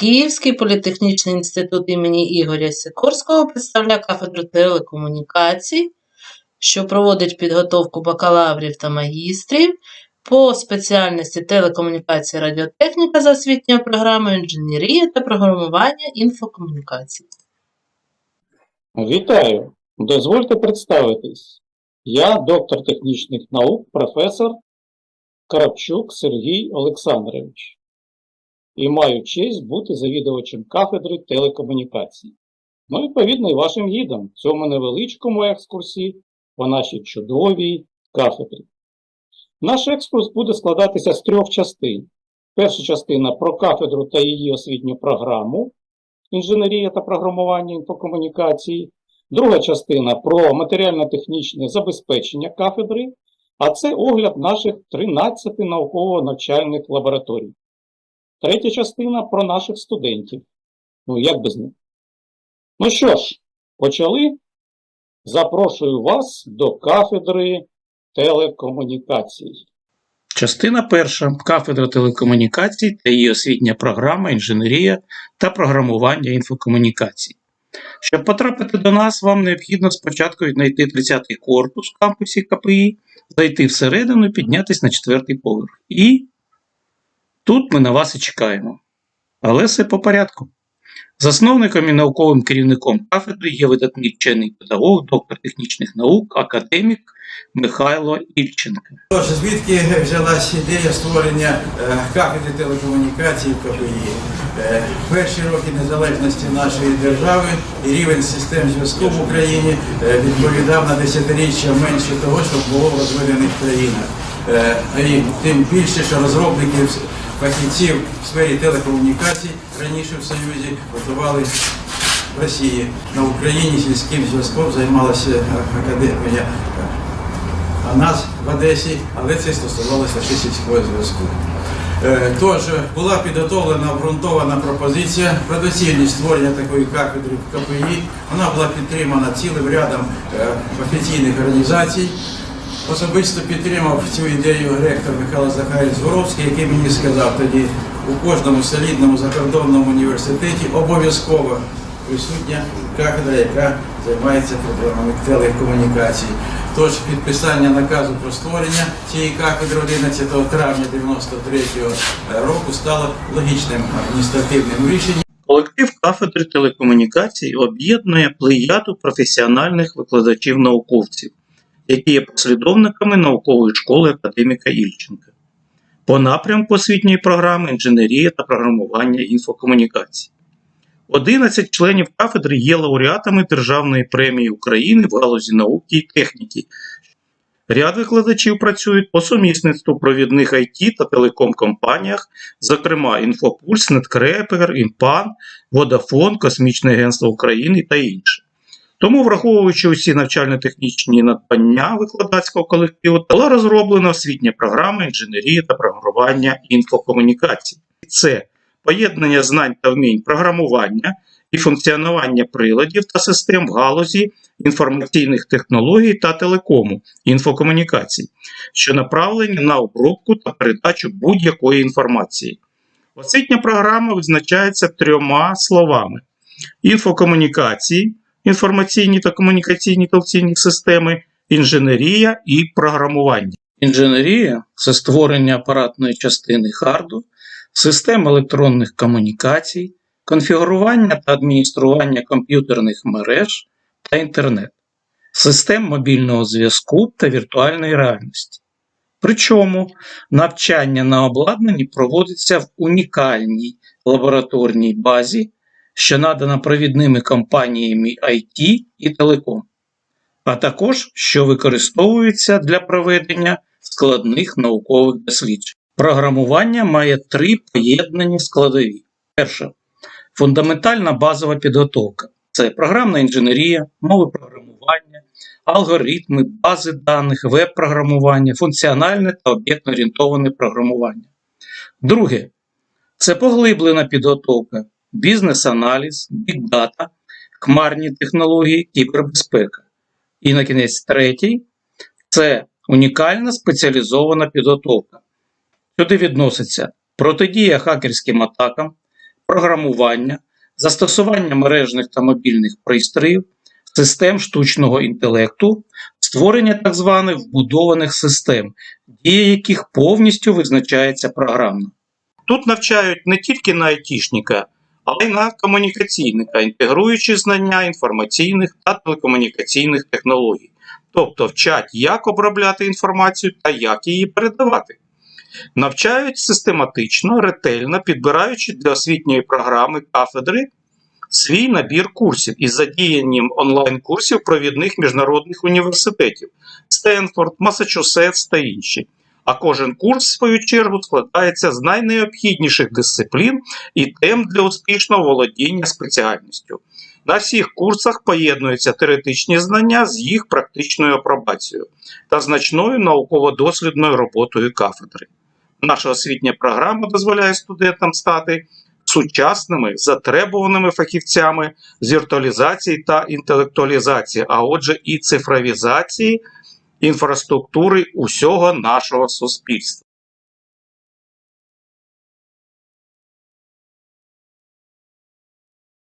Київський політехнічний інститут імені Ігоря Сікорського представляє кафедру телекомунікацій, що проводить підготовку бакалаврів та магістрів по спеціальності телекомунікації радіотехніка за освітньою програмою інженерія та програмування інфокомунікацій. Вітаю! Дозвольте представитись. Я доктор технічних наук, професор Карапчук Сергій Олександрович. І маю честь бути завідувачем кафедри телекомунікацій. Ну, відповідно, і вашим гідом в цьому невеличкому екскурсі по нашій чудовій кафедрі. Наш екскурс буде складатися з трьох частин. Перша частина про кафедру та її освітню програму інженерія та програмування інфокомунікації. Друга частина про матеріально-технічне забезпечення кафедри, а це огляд наших 13 науково-навчальних лабораторій. Третя частина про наших студентів. Ну, як без них? Ну що ж, почали? Запрошую вас до кафедри телекомунікацій. Частина перша. Кафедра телекомунікацій та її освітня програма інженерія та програмування інфокомунікацій. Щоб потрапити до нас, вам необхідно спочатку віднайти 30-й корпус в кампусі КПІ, зайти всередину і піднятися на четвертий поверх. І тут ми на вас і чекаємо. Але все по порядку. Засновником і науковим керівником кафедри є видатний вчений педагог, доктор технічних наук, академік Михайло Ільченко. Тож, звідки взялась ідея створення е, кафедри телекомунікацій в КПІ? Е, Перші роки незалежності нашої держави і рівень систем зв'язку в Україні е, відповідав на десятиріччя менше того, що було в розвинених країнах. Е, тим більше, що розробників фахівців в сфері телекомунікацій раніше в Союзі готували в Росії. На Україні сільським зв'язком займалася академія а нас в Одесі, але це стосувалося лише сільського зв'язку. Е, Тож була підготовлена обґрунтована пропозиція про доцільність створення такої кафедри в КПІ. Вона була підтримана цілим рядом е, офіційних організацій. Особисто підтримав цю ідею ректор Михайло Захарій Згоровський, який мені сказав тоді у кожному солідному закордонному університеті обов'язково присутня кафедра, яка займається проблемами телекомунікацій. Тож підписання наказу про створення цієї кафедри 11 травня 93 року стало логічним адміністративним рішенням. Колектив кафедри телекомунікацій об'єднує плеяду професіональних викладачів-науковців, які є послідовниками наукової школи академіка Ільченка. По напрямку освітньої програми інженерія та програмування інфокомунікацій. 11 членів кафедри є лауреатами Державної премії України в галузі науки і техніки. Ряд викладачів працюють по сумісництву провідних IT та телеком-компаніях, зокрема Інфопульс, Неткрепер, Інпан, Водафон, Космічне агентство України та інші. Тому, враховуючи усі навчально-технічні надбання викладацького колективу, була розроблена освітня програма інженерії та програмування інфокомунікацій. Це поєднання знань та вмінь програмування і функціонування приладів та систем в галузі інформаційних технологій та телекому інфокомунікацій, що направлені на обробку та передачу будь-якої інформації. Освітня програма визначається трьома словами: інфокомунікації, інформаційні та комунікаційні телекційні системи, інженерія і програмування. Інженерія це створення апаратної частини харду, систем електронних комунікацій, конфігурування та адміністрування комп'ютерних мереж та інтернет, систем мобільного зв'язку та віртуальної реальності. Причому навчання на обладнанні проводиться в унікальній лабораторній базі, що надана провідними компаніями IT і Телеком, а також що використовується для проведення складних наукових досліджень. Програмування має три поєднані складові. Перше фундаментальна базова підготовка це програмна інженерія, мови програмування, алгоритми, бази даних, веб-програмування, функціональне та об'єктно-орієнтоване програмування. Друге це поглиблена підготовка, бізнес-аналіз, бікдата, хмарні технології, кібербезпека. І на кінець третій це унікальна спеціалізована підготовка. Сюди відноситься протидія хакерським атакам, програмування, застосування мережних та мобільних пристроїв, систем штучного інтелекту, створення так званих вбудованих систем, дія яких повністю визначається програмно. Тут навчають не тільки на айтішника, але й на комунікаційника, інтегруючи знання інформаційних та телекомунікаційних технологій, тобто вчать, як обробляти інформацію та як її передавати. Навчають систематично, ретельно, підбираючи для освітньої програми кафедри свій набір курсів із задіянням онлайн-курсів провідних міжнародних університетів Стенфорд, Масачусетс та інші. А кожен курс, в свою чергу, складається з найнеобхідніших дисциплін і тем для успішного володіння спеціальністю. На всіх курсах поєднуються теоретичні знання з їх практичною апробацією та значною науково-дослідною роботою кафедри. Наша освітня програма дозволяє студентам стати сучасними затребуваними фахівцями з віртуалізації та інтелектуалізації, а отже, і цифровізації інфраструктури усього нашого суспільства.